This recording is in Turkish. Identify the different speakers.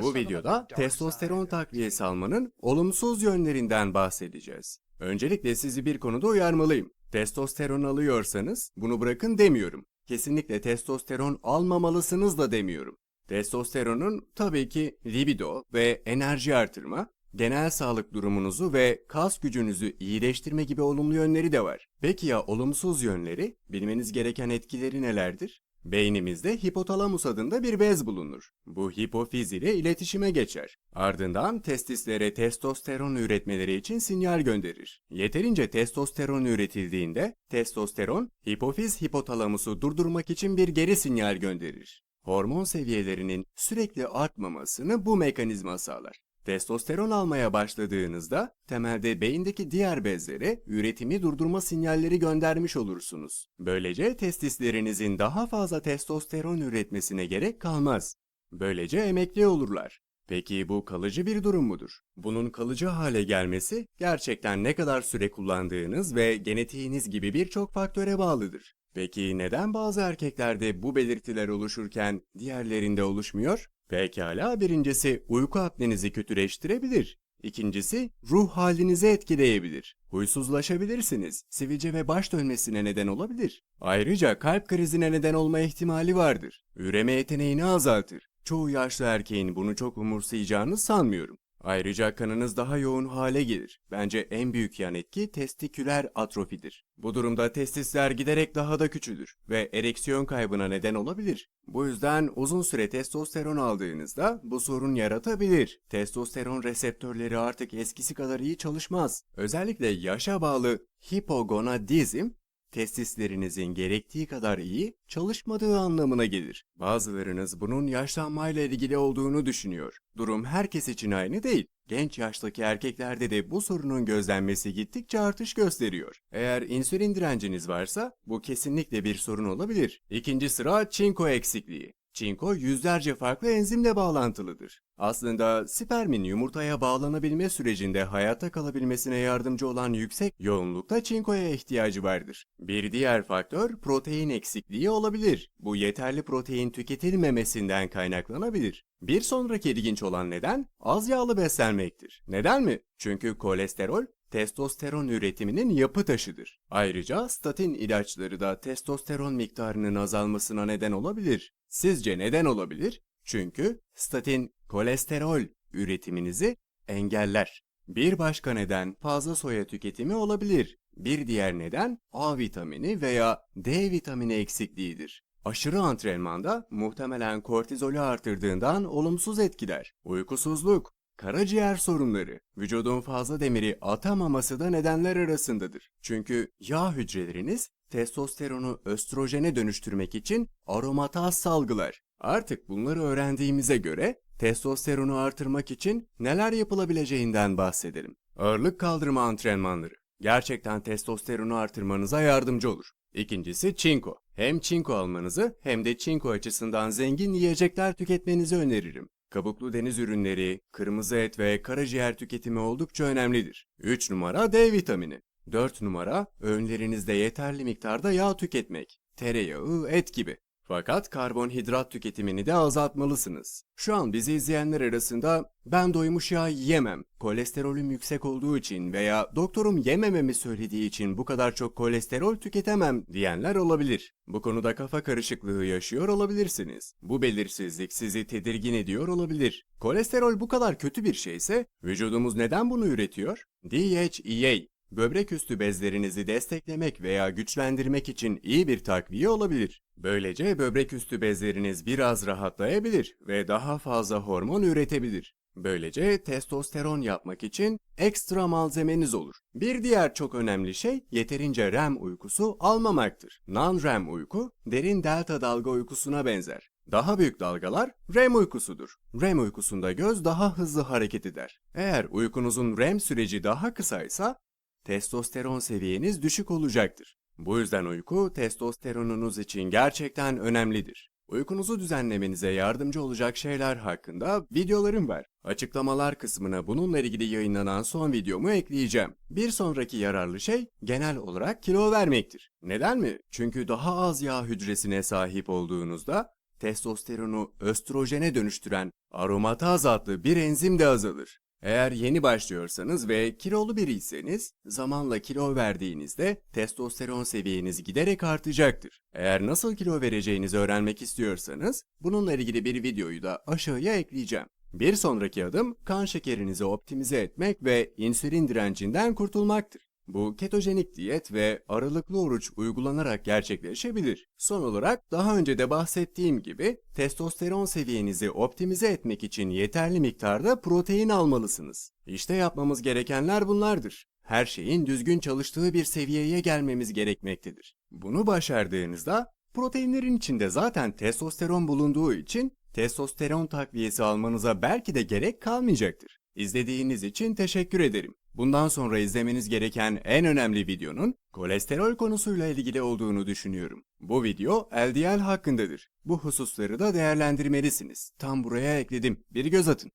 Speaker 1: Bu videoda testosteron takviyesi almanın olumsuz yönlerinden bahsedeceğiz. Öncelikle sizi bir konuda uyarmalıyım. Testosteron alıyorsanız bunu bırakın demiyorum. Kesinlikle testosteron almamalısınız da demiyorum. Testosteronun tabii ki libido ve enerji artırma, genel sağlık durumunuzu ve kas gücünüzü iyileştirme gibi olumlu yönleri de var. Peki ya olumsuz yönleri? Bilmeniz gereken etkileri nelerdir? Beynimizde hipotalamus adında bir bez bulunur. Bu hipofiz ile iletişime geçer. Ardından testislere testosteron üretmeleri için sinyal gönderir. Yeterince testosteron üretildiğinde testosteron hipofiz hipotalamusu durdurmak için bir geri sinyal gönderir. Hormon seviyelerinin sürekli artmamasını bu mekanizma sağlar. Testosteron almaya başladığınızda temelde beyindeki diğer bezlere üretimi durdurma sinyalleri göndermiş olursunuz. Böylece testislerinizin daha fazla testosteron üretmesine gerek kalmaz. Böylece emekli olurlar. Peki bu kalıcı bir durum mudur? Bunun kalıcı hale gelmesi gerçekten ne kadar süre kullandığınız ve genetiğiniz gibi birçok faktöre bağlıdır. Peki neden bazı erkeklerde bu belirtiler oluşurken diğerlerinde oluşmuyor? Pekala birincisi uyku apnenizi kötüleştirebilir. İkincisi ruh halinizi etkileyebilir. Huysuzlaşabilirsiniz. Sivilce ve baş dönmesine neden olabilir. Ayrıca kalp krizine neden olma ihtimali vardır. Üreme yeteneğini azaltır. Çoğu yaşlı erkeğin bunu çok umursayacağını sanmıyorum. Ayrıca kanınız daha yoğun hale gelir. Bence en büyük yan etki testiküler atrofidir. Bu durumda testisler giderek daha da küçülür ve ereksiyon kaybına neden olabilir. Bu yüzden uzun süre testosteron aldığınızda bu sorun yaratabilir. Testosteron reseptörleri artık eskisi kadar iyi çalışmaz. Özellikle yaşa bağlı hipogonadizm testislerinizin gerektiği kadar iyi çalışmadığı anlamına gelir. Bazılarınız bunun yaşlanmayla ilgili olduğunu düşünüyor. Durum herkes için aynı değil. Genç yaştaki erkeklerde de bu sorunun gözlenmesi gittikçe artış gösteriyor. Eğer insülin direnciniz varsa bu kesinlikle bir sorun olabilir. İkinci sıra çinko eksikliği. Çinko yüzlerce farklı enzimle bağlantılıdır. Aslında spermin yumurtaya bağlanabilme sürecinde hayatta kalabilmesine yardımcı olan yüksek yoğunlukta çinkoya ihtiyacı vardır. Bir diğer faktör protein eksikliği olabilir. Bu yeterli protein tüketilmemesinden kaynaklanabilir. Bir sonraki ilginç olan neden az yağlı beslenmektir. Neden mi? Çünkü kolesterol testosteron üretiminin yapı taşıdır. Ayrıca statin ilaçları da testosteron miktarının azalmasına neden olabilir. Sizce neden olabilir? Çünkü statin kolesterol üretiminizi engeller. Bir başka neden fazla soya tüketimi olabilir. Bir diğer neden A vitamini veya D vitamini eksikliğidir. Aşırı antrenmanda muhtemelen kortizolü artırdığından olumsuz etkiler. Uykusuzluk, karaciğer sorunları, vücudun fazla demiri atamaması da nedenler arasındadır. Çünkü yağ hücreleriniz testosteronu östrojene dönüştürmek için aromataz salgılar. Artık bunları öğrendiğimize göre testosteronu artırmak için neler yapılabileceğinden bahsedelim. Ağırlık kaldırma antrenmanları. Gerçekten testosteronu artırmanıza yardımcı olur. İkincisi çinko. Hem çinko almanızı hem de çinko açısından zengin yiyecekler tüketmenizi öneririm. Kabuklu deniz ürünleri, kırmızı et ve karaciğer tüketimi oldukça önemlidir. 3 numara D vitamini. 4 numara öğünlerinizde yeterli miktarda yağ tüketmek. Tereyağı, et gibi. Fakat karbonhidrat tüketimini de azaltmalısınız. Şu an bizi izleyenler arasında ben doymuş yağ yiyemem, kolesterolüm yüksek olduğu için veya doktorum yemememi söylediği için bu kadar çok kolesterol tüketemem diyenler olabilir. Bu konuda kafa karışıklığı yaşıyor olabilirsiniz. Bu belirsizlik sizi tedirgin ediyor olabilir. Kolesterol bu kadar kötü bir şeyse vücudumuz neden bunu üretiyor? DHEA böbrek üstü bezlerinizi desteklemek veya güçlendirmek için iyi bir takviye olabilir. Böylece böbrek üstü bezleriniz biraz rahatlayabilir ve daha fazla hormon üretebilir. Böylece testosteron yapmak için ekstra malzemeniz olur. Bir diğer çok önemli şey yeterince REM uykusu almamaktır. Non-REM uyku derin delta dalga uykusuna benzer. Daha büyük dalgalar REM uykusudur. REM uykusunda göz daha hızlı hareket eder. Eğer uykunuzun REM süreci daha kısaysa testosteron seviyeniz düşük olacaktır. Bu yüzden uyku testosteronunuz için gerçekten önemlidir. Uykunuzu düzenlemenize yardımcı olacak şeyler hakkında videolarım var. Açıklamalar kısmına bununla ilgili yayınlanan son videomu ekleyeceğim. Bir sonraki yararlı şey genel olarak kilo vermektir. Neden mi? Çünkü daha az yağ hücresine sahip olduğunuzda testosteronu östrojene dönüştüren aromataz adlı bir enzim de azalır. Eğer yeni başlıyorsanız ve kilolu biriyseniz, zamanla kilo verdiğinizde testosteron seviyeniz giderek artacaktır. Eğer nasıl kilo vereceğinizi öğrenmek istiyorsanız, bununla ilgili bir videoyu da aşağıya ekleyeceğim. Bir sonraki adım kan şekerinizi optimize etmek ve insülin direncinden kurtulmaktır. Bu ketojenik diyet ve aralıklı oruç uygulanarak gerçekleşebilir. Son olarak daha önce de bahsettiğim gibi testosteron seviyenizi optimize etmek için yeterli miktarda protein almalısınız. İşte yapmamız gerekenler bunlardır. Her şeyin düzgün çalıştığı bir seviyeye gelmemiz gerekmektedir. Bunu başardığınızda proteinlerin içinde zaten testosteron bulunduğu için testosteron takviyesi almanıza belki de gerek kalmayacaktır. İzlediğiniz için teşekkür ederim. Bundan sonra izlemeniz gereken en önemli videonun kolesterol konusuyla ilgili olduğunu düşünüyorum. Bu video LDL hakkındadır. Bu hususları da değerlendirmelisiniz. Tam buraya ekledim. Bir göz atın.